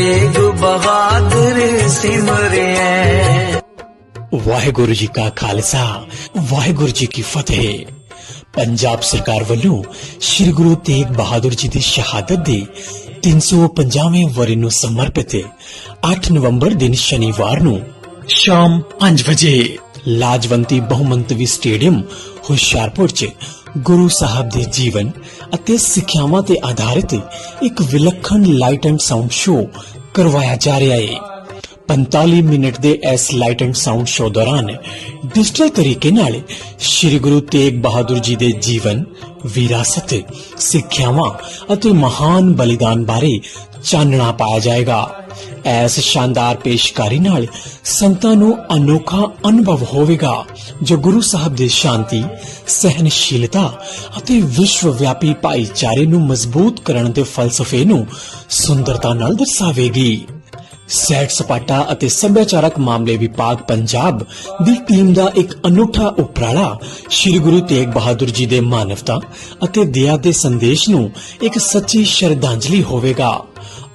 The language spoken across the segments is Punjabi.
ਤੇਗ ਬਹਾਦਰ ਸਿਮਰਿਐ ਵਾਹਿਗੁਰੂ ਜੀ ਕਾ ਖਾਲਸਾ ਵਾਹਿਗੁਰੂ ਜੀ ਕੀ ਫਤਿਹ ਪੰਜਾਬ ਸਰਕਾਰ ਵੱਲੋਂ ਸ੍ਰੀ ਗੁਰੂ ਤੇਗ ਬਹਾਦਰ ਜੀ ਦੀ ਸ਼ਹਾਦਤ ਦੇ 350ਵੇਂ ਵਰ੍ਹੇ ਨੂੰ ਸਮਰਪਿਤ 8 ਨਵੰਬਰ ਦਿਨ ਸ਼ਨੀਵਾਰ ਨੂੰ ਸ਼ਾਮ 5 ਵਜੇ ਲਾਜਵੰਤੀ ਬਹੁਮੰਤਵੀ ਸਟੇਡੀਅਮ ਹੁਸ਼ਿਆਰਪੁਰ 'ਚ ਗੁਰੂ ਸਾਹਿਬ ਦੇ ਜੀਵਨ ਅਤੇ ਸਿੱਖਿਆਵਾਂ ਤੇ ਆਧਾਰਿਤ ਇੱਕ ਵਿਲੱਖਣ ਲਾਈਟ ਐਂਡ ਸਾਊਂਡ ਸ਼ੋਅ ਕਰਵਾਇਆ ਜਾ ਰਿਹਾ ਹੈ। 45 ਮਿੰਟ ਦੇ ਇਸ ਲਾਈਟ ਐਂਡ ਸਾਊਂਡ ਸ਼ੋਅ ਦੌਰਾਨ ਡਿਜੀਟਲ ਤਰੀਕੇ ਨਾਲ ਸ੍ਰੀ ਗੁਰੂ ਤੇਗ ਬਹਾਦਰ ਜੀ ਦੇ ਜੀਵਨ, ਵਿਰਾਸਤ, ਸਿੱਖਿਆਵਾਂ ਅਤੇ ਮਹਾਨ ਬਲੀਦਾਨ ਬਾਰੇ ਚਾਨਣਾ ਪਾਇਆ ਜਾਏਗਾ। ਇਸ ਸ਼ਾਨਦਾਰ ਪੇਸ਼ਕਾਰੀ ਨਾਲ ਸੰਤਾਂ ਨੂੰ ਅਨੋਖਾ ਅਨੁਭਵ ਹੋਵੇਗਾ, ਜੋ ਗੁਰੂ ਸਾਹਿਬ ਦੇ ਸ਼ਾਂਤੀ, ਸਹਿਨਸ਼ੀਲਤਾ ਅਤੇ ਵਿਸ਼ਵ ਵਿਆਪੀ ਭਾਈਚਾਰੇ ਨੂੰ ਮਜ਼ਬੂਤ ਕਰਨ ਦੇ ਫਲਸਫੇ ਨੂੰ ਸੁੰਦਰਤਾ ਨਾਲ ਦਰਸਾਵੇਗੀ। ਸੈਰ ਸਪਾਟਾ ਅਤੇ ਸੱਭਿਆਚਾਰਕ ਮਾਮਲੇ ਵਿਭਾਗ ਪੰਜਾਬ ਦੀ ਟੀਮ ਦਾ ਇੱਕ ਅਨੋਖਾ ਉਪਰਾਲਾ ਸ੍ਰੀ ਗੁਰੂ ਤੇਗ ਬਹਾਦਰ ਜੀ ਦੇ ਮਾਨਵਤਾ ਅਤੇ ਦਇਆ ਦੇ ਸੰਦੇਸ਼ ਨੂੰ ਇੱਕ ਸੱਚੀ ਸ਼ਰਧਾਂਜਲੀ ਹੋਵੇਗਾ।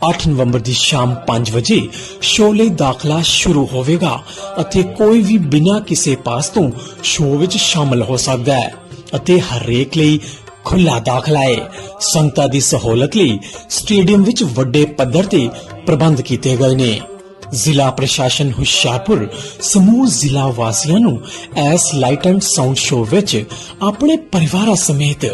8 ਨਵੰਬਰ ਦੀ ਸ਼ਾਮ 5 ਵਜੇ ਸ਼ੋਅ ਲਈ ਦਾਖਲਾ ਸ਼ੁਰੂ ਹੋਵੇਗਾ ਅਤੇ ਕੋਈ ਵੀ ਬਿਨਾਂ ਕਿਸੇ ਪਾਸ ਤੋਂ ਸ਼ੋਅ ਵਿੱਚ ਸ਼ਾਮਲ ਹੋ ਸਕਦਾ ਹੈ ਅਤੇ ਹਰੇਕ ਲਈ ਖੁੱਲਾ ਦਾਖਲਾ ਹੈ ਸੰਗਤਾਂ ਦੀ ਸਹੂਲਤ ਲਈ ਸਟੇਡੀਅਮ ਵਿੱਚ ਵੱਡੇ ਪੱਧਰ ਤੇ ਪ੍ਰਬੰਧ ਕੀਤੇ ਗਏ ਨੇ। ਜ਼ਿਲ੍ਹਾ ਪ੍ਰਸ਼ਾਸਨ ਹੁਸ਼ਿਆਰਪੁਰ ਸਮੂਹ ਜ਼ਿਲ੍ਹਾ ਵਾਸੀਆਂ ਨੂੰ ਇਸ ਲਾਈਟ ਐਂਡ ਸਾਊਂਡ ਸ਼ੋਅ ਵਿੱਚ ਆਪਣੇ ਪਰਿਵਾਰਾਂ ਸਮੇਤ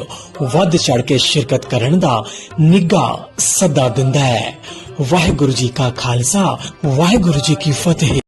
ਵੱਧ ਚੜ ਕੇ ਸ਼ਿਰਕਤ ਕਰਨ ਦਾ ਨਿੱਘਾ ਸੱਦਾ ਦਿੰਦਾ ਹੈ। ਵਾਹਿਗੁਰੂ ਜੀ ਕਾ ਖਾਲਸਾ, ਵਾਹਿਗੁਰੂ ਜੀ ਕੀ ਫਤਿਹ।